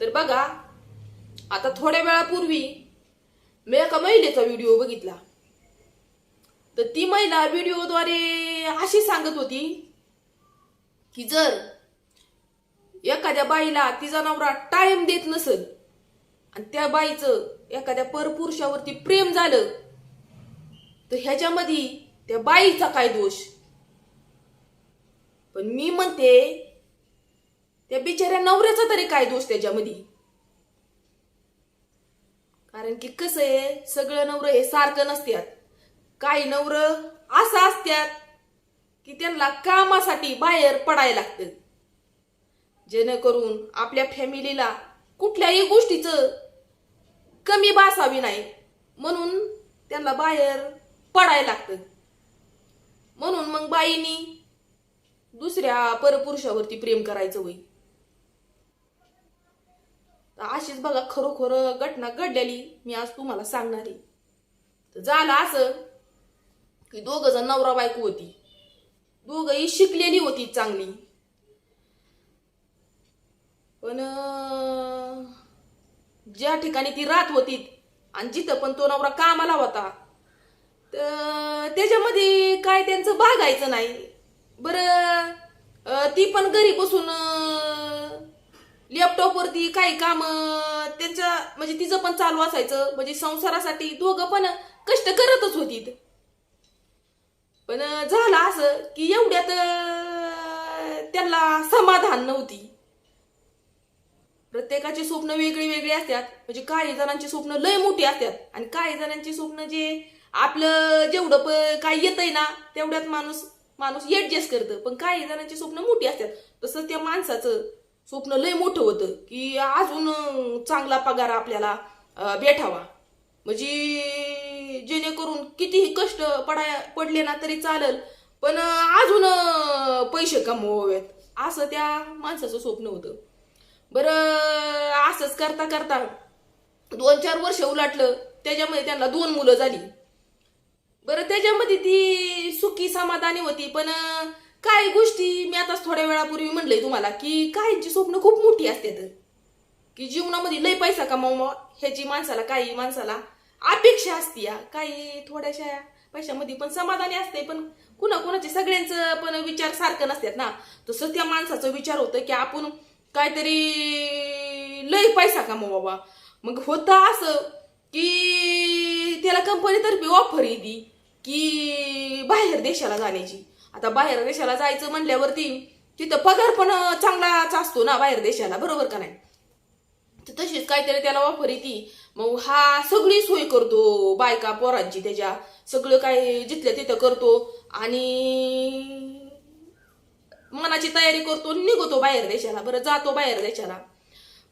तर बघा आता थोड्या वेळापूर्वी मी एका महिलेचा व्हिडिओ बघितला. तर ती महिला व्हिडिओद्वारे अशी सांगत होती की जर एखाद्या बाईला तिचा नवरा टाइम देत नसल आणि त्या बाईचं एखाद्या परपुरुषावरती प्रेम झालं तर ह्याच्यामध्ये त्या बाईचा काय दोष? पण मी म्हणते त्या बिचाऱ्या नवऱ्याचा तरी काय दोष त्याच्यामध्ये? कारण की कसं आहे सगळं नवरं हे सारखं नसत्यात. काही नवर असं असत्यात की त्यांना कामासाठी बाहेर पडायला लागतं. जेणेकरून आपल्या फॅमिलीला कुठल्याही गोष्टीचं कमी बासावी नाही. म्हणून त्यांना बाहेर पडायला लागतं. म्हणून मग बाईनी दुसऱ्या परपुरुषावरती प्रेम करायचं होई अशीच बघा खरोखर घटना घडलेली मी आज तुम्हाला सांगणार आहे. तर झालं असं की दोघ जण नवरा बायको होती. दोघही शिकलेली होती चांगली. पण ज्या ठिकाणी ती राहत होती आणि जिथं पण तो नवरा कामाला होता तर त्याच्यामध्ये काय त्यांचं भागायचं नाही. बरं ती पण घरी बसून लॅपटॉपवरती काही काम त्यांच्या म्हणजे तिचं पण चालू असायचं. म्हणजे संसारासाठी दोघं पण कष्ट करतच होती पण झालं असं की एवढ्यात त्यांना समाधान नव्हती. प्रत्येकाची स्वप्न वेगळी वेगळी असतात. म्हणजे काही जणांची स्वप्न लय मोठी असतात. आणि काही जणांची स्वप्न जे आपलं जेवढं प- काय येतंय ना तेवढ्यात माणूस माणूस ऍडजस्ट करतं. पण काही जणांची स्वप्न मोठी असतात. तसं त्या माणसाचं स्वप्न लय मोठं होतं की अजून चांगला पगार आपल्याला भेटावा. म्हणजे जेणेकरून कितीही कष्ट पडाय पडले ना तरी चालल पण अजून पैसे कमवावेत. असं त्या माणसाचं स्वप्न होतं. बरं असंच करता करता दोन चार वर्ष उलाटलं त्याच्यामध्ये त्यांना दोन मुलं झाली. बरं त्याच्यामध्ये ती सुखी समाधानी होती पण काही गोष्टी मी आताच थोड्या वेळापूर्वी म्हणलंय तुम्हाला की काहींची स्वप्न खूप मोठी असतात की जीवनामध्ये लय पैसा कमाव ह्याची माणसाला काही माणसाला अपेक्षा असते या. काही थोड्याशा पैशामध्ये पण समाधानी असते पण कुणा कुणाचे सगळ्यांचं पण विचार सारखं नसतात ना. तसं त्या माणसाचा विचार होतं की आपण काहीतरी लय पैसा कमवावा. मग होतं असं की त्याला कंपनीतर्फे ऑफर येते की बाहेर देशाला जाण्याची. आता बाहेर देशाला जायचं म्हणल्यावरती तिथं पगार पण चांगलाच असतो ना बाहेर देशाला बरोबर का नाही? तर तशीच काहीतरी त्याला ऑफर येते मग हा सगळी सोय करतो बायका पोरांची त्याच्या. सगळं काय जिथल्या तिथं करतो आणि मनाची तयारी करतो निघतो बाहेर देशाला. बरं जातो बाहेर देशाला.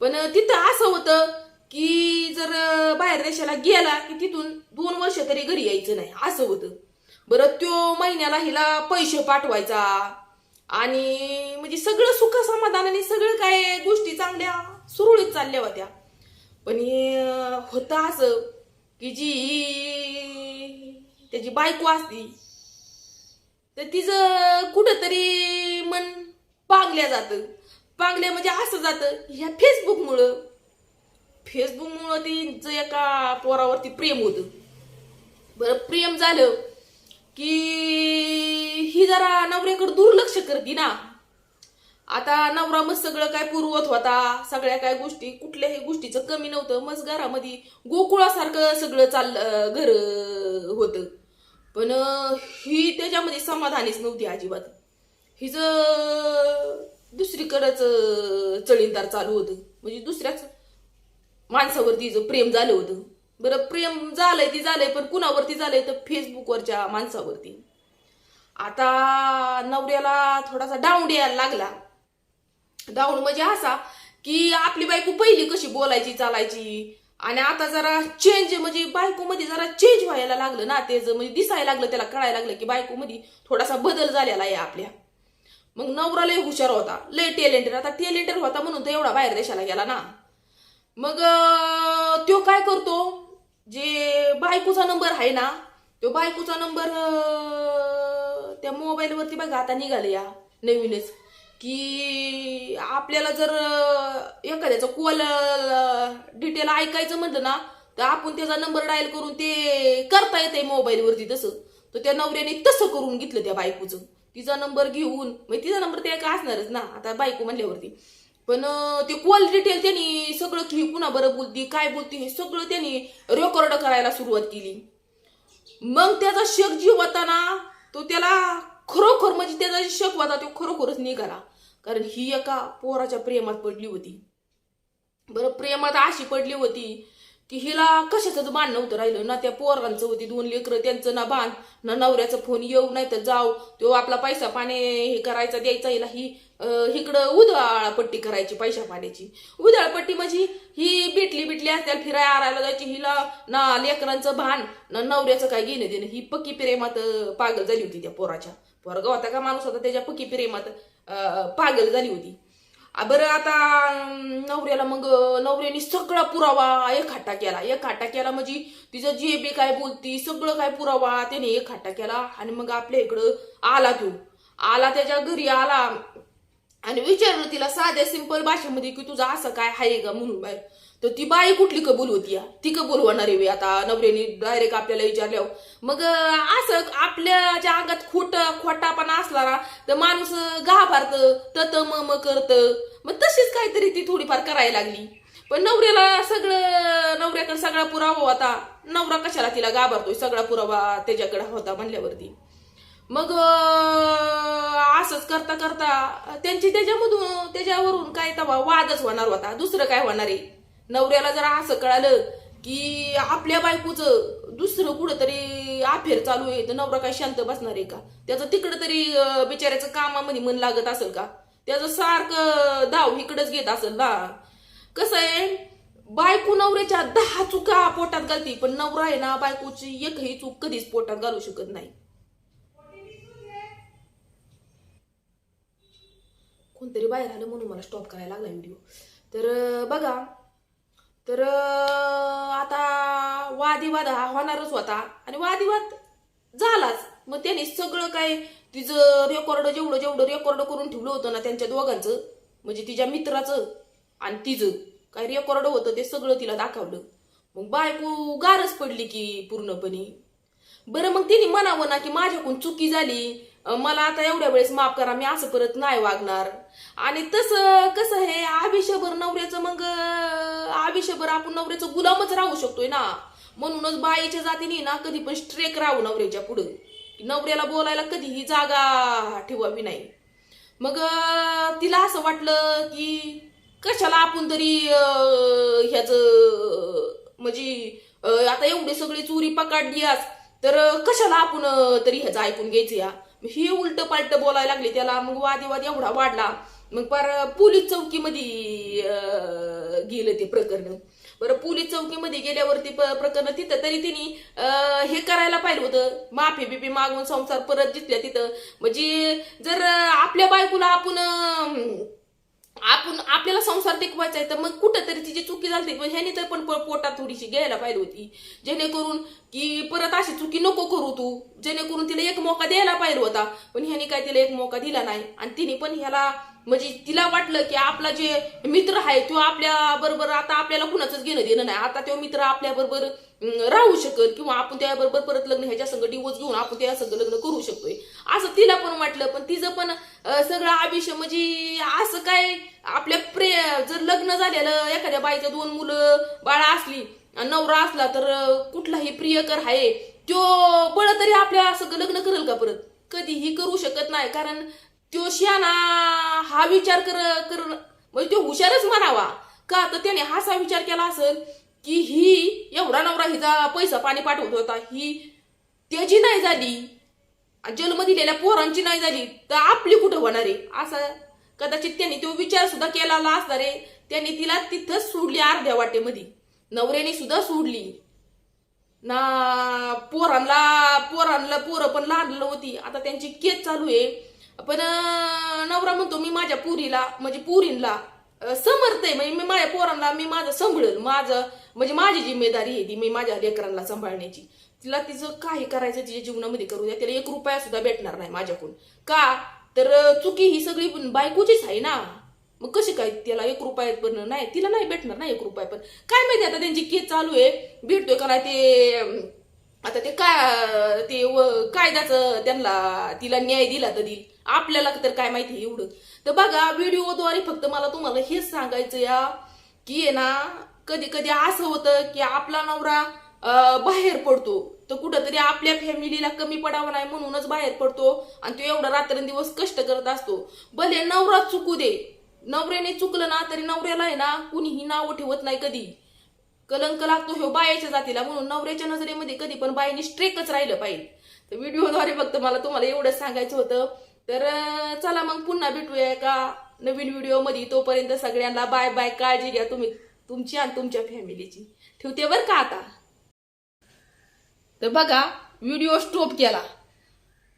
पण तिथं असं होतं की जर बाहेर देशाला गेला की तिथून दोन वर्ष तरी घरी यायचं नाही. असं होतं. बरं त्यो महिन्याला हिला पैसे पाठवायचा. आणि म्हणजे सगळं सुख समाधानाने सगळं काय गोष्टी चांगल्या सुरळीत चालल्या होत्या. पण हे होतं असं की जी त्याची बायको असती तर तिचं कुठंतरी मन पांगल्या जातं. पांगल्या म्हणजे असं जातं ह्या फेसबुकमुळं. फेसबुकमुळं तिचं एका पोरावरती प्रेम होतं. बरं प्रेम झालं की ही जरा नवऱ्याकडे दुर्लक्ष करते ना. आता नवरा मग सगळं काय पुरवत होता. सगळ्या काय गोष्टी कुठल्याही गोष्टीचं कमी नव्हतं. मग घरामध्ये गोकुळासारखं सगळं चाललं घर होतं. पण ही त्याच्यामध्ये समाधानीच नव्हती अजिबात. हिचं दुसरीकडंच चळींदार चालू होतं. म्हणजे दुसऱ्याच माणसावरती हिचं प्रेम झालं होतं. बरं प्रेम झालंय ती झालंय पण कुणावरती झालंय तर फेसबुकवरच्या माणसावरती. आता नवऱ्याला थोडासा डाऊन यायला लागला. डाऊन म्हणजे असा की आपली बायको पहिली कशी बोलायची चालायची? आणि आता जरा चेंज म्हणजे बायको मध्ये जरा चेंज व्हायला लागलं ना ते म्हणजे दिसायला लागलं त्याला कळायला लागलं की बायको मध्ये थोडासा बदल झालेला आहे आपल्या. मग नवरा लय हुशार होता लय टॅलेंटेड आता टॅलेंटेड होता म्हणून तो एवढा बाहेर देशाला गेला ना. मग त्यो तो काय करतो? जे बायकोचा नंबर आहे ना तो बायकोचा नंबर त्या मोबाईलवरती बघा आता निघाले या नवीनच. की आपल्याला जर अं, एखाद्याचं कॉल डिटेल ऐकायचं म्हटलं ना तर आपण त्याचा नंबर डायल करून ते करता येते मोबाईलवरती तसं. तर त्या नवऱ्याने तसं करून घेतलं त्या बायकोचं. तिचा नंबर घेऊन मग तिचा नंबर ते का असणारच ना आता बायको म्हणल्यावरती. पण ते कॉल डिटेल त्यांनी सगळं की पुन्हा बरं बोलती काय बोलती हे सगळं त्यांनी रेकॉर्ड करायला सुरुवात केली. मग त्याचा शक जीव होता ना तो त्याला खरोखर म्हणजे त्याचा जे शक होता तो खरोखरच निघाला. कारण ही एका पोराच्या प्रेमात पडली होती. बरं प्रेमात अशी पडली होती की हिला कशाचं बाण नव्हतं राहिलं? ना त्या पोरांचं होती दोन लेकरं त्यांचं ना भान ना नवऱ्याचा फोन येऊ नाही तर जाऊ. तो आपला पैसा पाणी हे करायचा द्यायचा हिला ही इकडं उधळपट्टी करायची पैसा पाण्याची. उधळपट्टी म्हणजे ही बिटली बिटली असत्या फिरायला आरायला जायची. हिला ना लेकरांचं भान ना नवऱ्याचं काय घेणं देणं. ही पक्की प्रेमात पागल झाली होती त्या पोराच्या. पोरगा होता का माणूस होता त्याच्या पक्की प्रेमात अं, पागल झाली होती. बरं आता नवऱ्याला मग नवऱ्याने सगळा पुरावा एक हाटा केला. एक हाटा केला म्हणजे तिचं जे बी काय बोलती सगळं काय पुरावा त्याने एक हाटा केला आणि मग आपल्या इकडं आला तो. आला त्याच्या घरी आला आणि विचारलं तिला साध्या सिंपल भाषेमध्ये की तुझं असं काय आहे का म्हणून बाहेर तर ती बाई कुठली कबूल होती या? ती कबूल होणार आहे आता नवऱ्याने डायरेक्ट आपल्याला विचारल्यावर. मग असं आपल्या ज्या अंगात खोट खोटापणा असला ना तर माणूस घाबरत तत म म करत. मग तशीच काहीतरी ती थोडीफार करायला लागली. पण नवऱ्याला सगळं नवऱ्याकडे सगळा पुरावा होता. नवरा कशाला तिला घाबरतोय? सगळा पुरावा त्याच्याकडे होता म्हणल्यावरती. मग असंच करता करता त्यांची त्याच्यामधून त्याच्यावरून काय तवा वादच होणार होता. दुसरं काय होणार आहे? नवऱ्याला जरा असं कळालं की आपल्या बायकोचं दुसरं कुठं तरी अफेर चालू आहे. तर नवरा काय शांत बसणार आहे का? त्याचं तिकडं तरी बिचाऱ्याचं कामामध्ये मन लागत असेल का? त्याचं सारखं धाव इकडंच घेत असेल ना? कसं आहे? बायको नवऱ्याच्या दहा चुका पोटात घालते पण नवरा आहे ना बायकोची एकही चूक कधीच पोटात घालू शकत नाही. कोणतरी बाहेर आलं म्हणून मला स्टॉप करायला लागला व्हिडिओ तर बघा तर आता वादिवाद हा होणारच होता आणि वादिवाद झालाच. मग त्याने सगळं काय तिचं रेकॉर्ड जेवढं जेवढं रेकॉर्ड करून ठेवलं होतं ना त्यांच्या दोघांचं म्हणजे तिच्या मित्राचं आणि तिचं काय रेकॉर्ड होतं ते सगळं तिला दाखवलं. मग बायको गारच पडली की पूर्णपणे. बरं मग तिने म्हणावं ना की माझ्याकडून चुकी झाली. मला आता एवढ्या वेळेस माफ करा मी असं परत नाही वागणार. आणि तसं कसं आहे आयुष्यभर नवऱ्याचं मग अं, आपण नवऱ्याचं गुलामच राहू शकतोय ना? म्हणूनच बाईच्या जातीने ना कधी पण स्ट्रेक राहू नवऱ्याच्या पुढं. नवऱ्याला बोलायला कधीही जागा ठेवावी नाही. मग तिला असं वाटलं की कशाला आपण तरी ह्याच म्हणजे आता एवढी सगळी चोरी पकडली आज तर कशाला आपण तरी ह्याचं ऐकून घ्यायचं या? ही उलट पालट बोलायला लागली त्याला मग वादिवाद एवढा वाढला. मग पार पोलीस चौकीमध्ये गेलं ते प्रकरण. बरं पोलीस चौकीमध्ये गेल्यावरती प्रकरण तिथं तरी तिने हे करायला पाहिलं होतं. माफी बिफी मागून संसार परत जिथल्या तिथं. म्हणजे जर आपल्या बायकोला आपण आपण आपल्याला संसार टिकवायचा आहे तर मग कुठंतरी तिची चुकी झाली पण ह्याने तर पण पोटात थोडीशी घ्यायला पाहिजे होती. जेणेकरून की परत अशी चुकी नको करू तू. जेणेकरून तिला एक मोका द्यायला पाहिजे होता. पण ह्याने काय तिला एक मोका दिला नाही. आणि तिने पण ह्याला म्हणजे तिला वाटलं की आपला जे मित्र आहे तो आपल्या बरोबर आता आपल्याला कुणाचंच घेणं देणं नाही. आता तो मित्र आपल्या बरोबर राहू शकत किंवा आपण त्याबरोबर परत लग्न ह्याच्या संग डिवोर्स घेऊन आपण त्या संग लग्न करू शकतोय. असं तिला पण वाटलं पण तिचं पण सगळं आयुष्य म्हणजे असं काय आपल्या प्रे जर लग्न झालेलं एखाद्या बाईचं दोन मुलं बाळा असली नवरा असला तर कुठलाही प्रियकर आहे तो बळ तरी आपल्या सगळं लग्न करेल का परत? कधीही करू शकत नाही कारण तो शियाना हा विचार कर कर म्हणजे तो हुशारच म्हणावा. का तर त्याने हाच विचार केला असेल की ही एवढा नवरा हिचा पैसा पाणी पाठवत होता. ही त्याची नाही झाली. जन्म दिलेल्या पोरांची नाही झाली. तर आपली कुठं होणार आहे? असं कदाचित त्यांनी तो विचार सुद्धा केलेला असणार आहे. त्यांनी तिला तिथंच सोडली अर्ध्या वाटेमध्ये. नवऱ्याने सुद्धा सोडली. ना पोरांना पोरांना पोरं पण लागलं होती. आता त्यांची केस चालू आहे. पण नवरा म्हणतो मी माझ्या पुरीला म्हणजे पुरीला समर्थ आहे म्हणजे मी माझ्या पोरांना मी माझं सांभाळेल. माझं म्हणजे माझी जिम्मेदारी आहे ती मी माझ्या लेकरांना सांभाळण्याची. तिला तिचं काही करायचं तिच्या जीवनामध्ये करू द्या. तिला एक रुपया सुद्धा भेटणार नाही माझ्याकडून. का? तर चुकी ही सगळी पण बायकोचीच आहे ना. मग कशी काय त्याला एक रुपयात पण नाही तिला नाही भेटणार ना एक रुपया पण? काय माहिती आता त्यांची केस चालू आहे. भेटतोय का नाही ते आता ते काय ते कायद्याचं त्यांना तिला न्याय दिला तर देईल. आपल्याला तर काय माहिती एवढं. तर बघा व्हिडिओद्वारे फक्त मला तुम्हाला हेच सांगायचं या की आहे ना कधी कधी असं होतं की आपला नवरा बाहेर पडतो. तर कुठंतरी आपल्या फॅमिलीला कमी पडावं नाही म्हणूनच बाहेर पडतो आणि तो एवढा रात्रंदिवस कष्ट करत असतो. भले नवरा चुकू दे नवऱ्याने चुकलं ना तरी नवऱ्याला आहे ना कुणीही नाव ठेवत नाही कधी. कलंक लागतो ह्यो बायाच्या जातीला म्हणून नवऱ्याच्या नजरेमध्ये कधी पण बायांनी स्ट्रेकच राहिलं पाहिजे. तर व्हिडिओद्वारे फक्त मला तुम्हाला एवढंच सांगायचं होतं. तर चला मग पुन्हा भेटूया एका नवीन व्हिडिओमध्ये. तोपर्यंत सगळ्यांना बाय बाय काळजी घ्या तुम्ही तुमची आणि तुमच्या फॅमिलीची. ठेवते बरं का आता? तर बघा व्हिडिओ स्टॉप केला.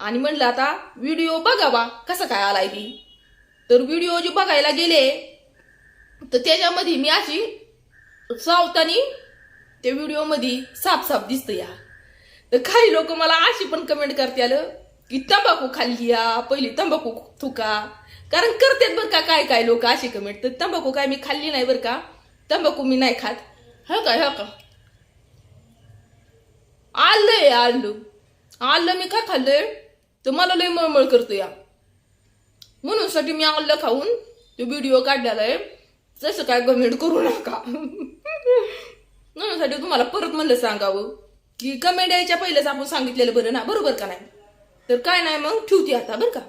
आणि म्हणलं आता व्हिडिओ बघावा कसा काय आलाय ती तर व्हिडिओ जे बघायला गेले तर त्याच्यामध्ये मी अशी सावतानी त्या व्हिडिओमध्ये साफ साफ दिसतं या. तर काही लोक मला अशी पण कमेंट करते आलं की तंबाखू खाल्ली या पहिली तंबाखू थुका. कारण करतात बरं का काय काय लोक अशी कमेंट तर तंबाखू काय मी खाल्ली नाही बरं का? तंबाखू मी नाही खात. हो का हो का? आलंय आलं. आलं मी काय खाल्लंय? तर मला लय मळमळ करतो या. म्हणूनसाठी मी आलं खाऊन तो व्हिडिओ काढलेला आहे. तसं काय कमेंट करू नका. म्हणून तुम्हाला परत म्हणलं सांगावं. की कमेंट यायच्या पहिलेच आपण सांगितलेलं बरं ना? बरोबर का नाही? तर काय नाही मग? ठेवते आता बरं का?